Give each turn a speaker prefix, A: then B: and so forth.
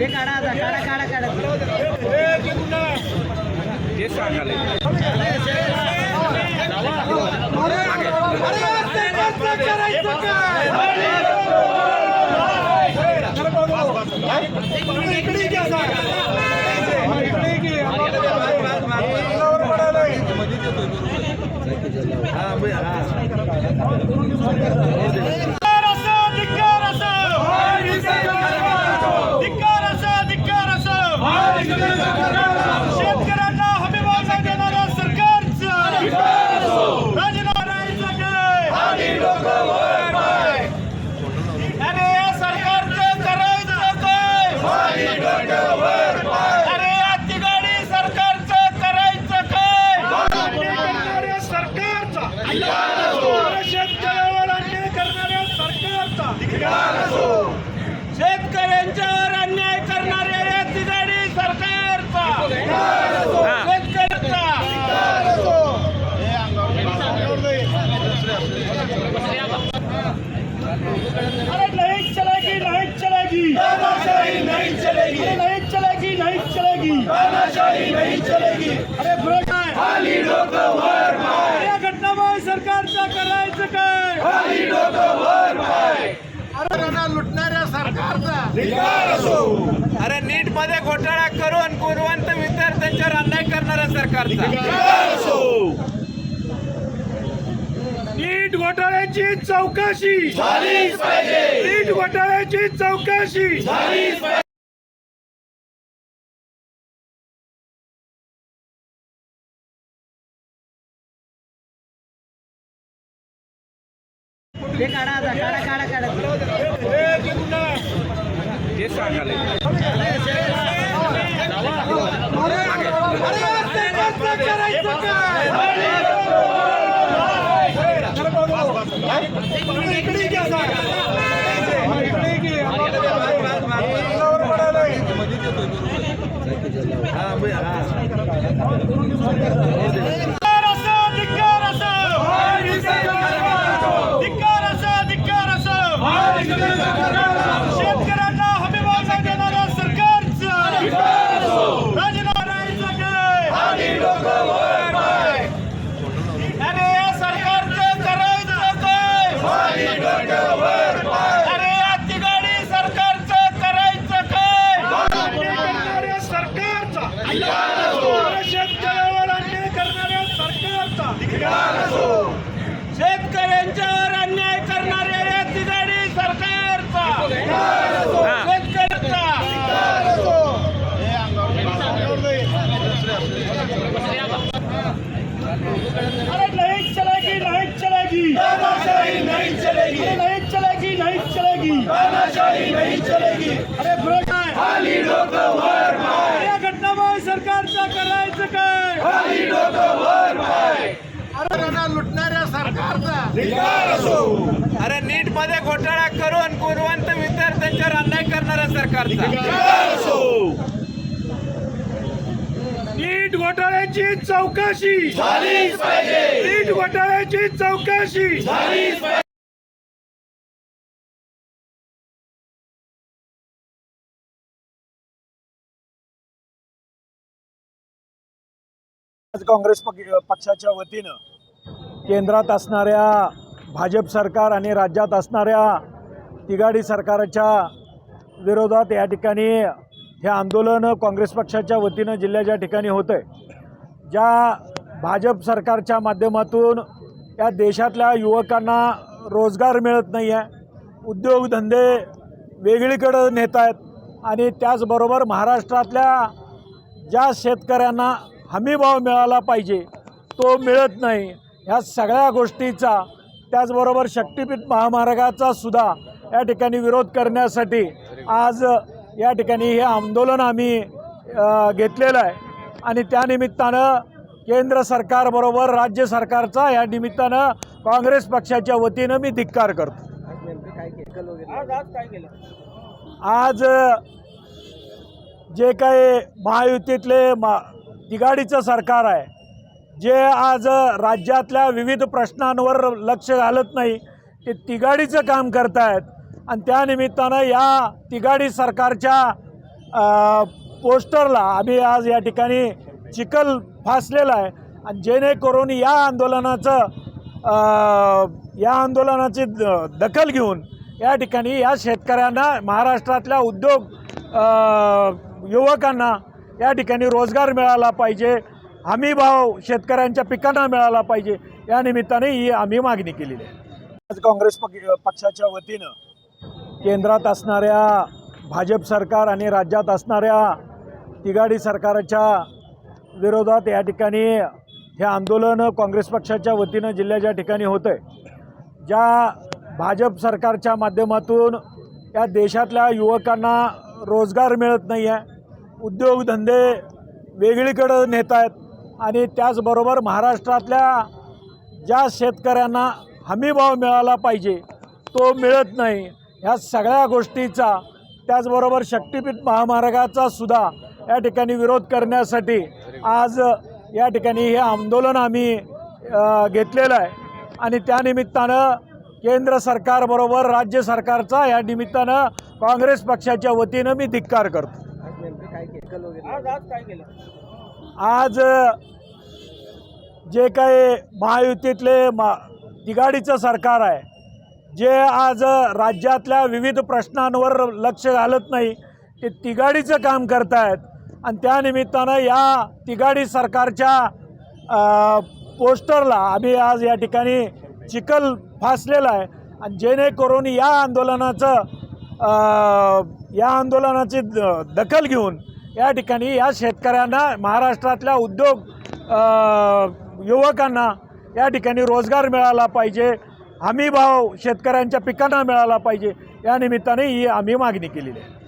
A: ते काढा आता काढा काढा काढा.
B: ते सांगायला.
C: धिक्कार असो धिक्कार असो धिक्कार असो धिक्कार असो शेतकऱ्यांना हमीभाव न देणाऱ्या सरकारचं राजीनामा द्यायचा काय? अरे या सरकारचं करायचं काय अरे या तिघाडी सरकारचं करायचं काय सरकारचा शेतकऱ्यावर अन्याय करणाऱ्या सरकारचा शेतकऱ्यांच्यावर अन्याय करणाऱ्या या तिघाडी सरकारचा शेतकऱ्याचा अरे नहीं चलेगी नहीं चलेगी नहीं चलेगी नहीं चलेगी नहीं चलेगी नहीं चलेगी अरे बरोबर आहे या घटनामुळे सरकारचं करायचं काय लुटणाऱ्या सरकारचा
B: अरे नीटमध्ये घोटाळा करून गुणवंत विद्यार्थ्यांच्यावर अन्याय करणाऱ्या सरकारचा.
C: नीट घोटाळ्याची चौकशी. नीट घोटाळ्याची चौकशी.
A: काढा काढा काढा.
B: ते सांगायला
C: धिक्कार असो धिक्कार असो धिक्कार असो धिक्कार असो शेतकऱ्यांना हमीभाव न देणाऱ्या सरकारचं राजीनामा द्यायचा काय अरे या सरकारचं करायचं काय अरे या तिघाडी सरकारचं करायचं काय सरकारचा शेतकऱ्यावर अन्याय करणाऱ्या सरकारचा शेतकऱ्यांच्यावर अन्याय करणाऱ्या या तिघाडी सरकारचा. शेतकऱ्याचा. अरे नहीं चलेगी नहीं चलेगी नहीं चलेगी नहीं चलेगी नहीं चलेगी नहीं चलेगी अरे बरोबर आहे या घटनामुळे सरकारचं करायचं काय? लुटणाऱ्या सरकारचा.
B: अरे नीटमध्ये घोटाळा करून गुणवंत विद्यार्थ्यांच्यावर अन्याय करणाऱ्या सरकारचा.
C: नीट घोटाळ्याची चौकशी. नीट घोटाळ्याची चौकशी.
D: आज काँग्रेस पक- पक्षाच्या वतीनं केंद्रात असणाऱ्या भाजप सरकार आणि राज्यात असणाऱ्या तिघाडी सरकारच्या विरोधात या ठिकाणी हे आंदोलन काँग्रेस पक्षाच्या वतीनं जिल्ह्याच्या ठिकाणी होतं आहे ज्या भाजप सरकारच्या माध्यमातून या देशातल्या युवकांना रोजगार मिळत नाही आहे उद्योगधंदे वेगळीकडं नेत आहेत आणि त्याचबरोबर महाराष्ट्रातल्या ज्या शेतकऱ्यांना हमीभाव मिळाला पाहिजे तो मिळत नाही ह्या सगळ्या गोष्टीचा त्याचबरोबर शक्तिपीठ महामार्गाचा सुद्धा या ठिकाणी विरोध करण्यासाठी आज या ठिकाणी हे आंदोलन आम्ही घेतलेलं आहे. आणि त्यानिमित्तानं केंद्र सरकारबरोबर राज्य सरकारचा या निमित्तानं काँग्रेस पक्षाच्या वतीनं मी धिक्कार करतो. आज जे काही महायुतीतले मा तिघाडीचं सरकार आहे जे आज राज्यातल्या विविध प्रश्नांवर लक्ष घालत नाही ते तिघाडीचं काम करतायत. आणि त्यानिमित्तानं या तिघाडी सरकारच्या पोस्टरला आम्ही आज या ठिकाणी चिखल फासलेला आहे. आणि जेणेकरून या आंदोलनाचं या आंदोलनाची द- दखल घेऊन या ठिकाणी या शेतकऱ्यांना महाराष्ट्रातल्या उद्योग युवकांना या ठिकाणी रोजगार मिळाला पाहिजे. हमी भाव शेतकऱ्यांच्या पिकांना मिळाला पाहिजे. या निमित्ताने ही आम्ही मागणी केलेली आहे. आज काँग्रेस पक्षाच्या वतीनं केंद्रात असणाऱ्या भाजप सरकार आणि राज्यात असणाऱ्या तिघाडी सरकारच्या विरोधात या ठिकाणी हे आंदोलन काँग्रेस पक्षाच्या वतीनं जिल्ह्याच्या ठिकाणी होतं आहे ज्या भाजप सरकारच्या माध्यमातून या देशातल्या युवकांना रोजगार मिळत नाही आहे उद्योगधंदे वेगळीकडं नेत आहेत आणि त्याचबरोबर महाराष्ट्रातल्या ज्या शेतकऱ्यांना हमीभाव मिळाला पाहिजे तो मिळत नाही. ह्या सगळ्या गोष्टीचा त्याचबरोबर शक्तिपीठ महामार्गाचा सुद्धा या ठिकाणी विरोध करण्यासाठी आज या ठिकाणी हे आंदोलन आम्ही घेतलेलं आहे. आणि त्यानिमित्तानं केंद्र सरकारबरोबर राज्य सरकारचा या निमित्तानं काँग्रेस पक्षाच्या वतीनं मी धिक्कार करतो.
C: आज
D: जे काही महायुतीतले मा तिघाडीचं सरकार आहे जे आज राज्यातल्या विविध प्रश्नांवर लक्ष घालत नाही ते तिघाडीचं काम करतायत. आणि त्यानिमित्तानं या तिघाडी सरकारच्या पोस्टरला आम्ही आज या ठिकाणी चिखल फासलेला आहे. आणि जेणेकरून या आंदोलनाचं या आंदोलनाची द- दखल घेऊन या ठिकाणी या शेतकऱ्यांना महाराष्ट्रातल्या उद्योग युवकांना या ठिकाणी रोजगार मिळाला पाहिजे. हमी भाव शेतकऱ्यांच्या पिकांना मिळाला पाहिजे. या निमित्ताने ही आम्ही मागणी केलेली आहे.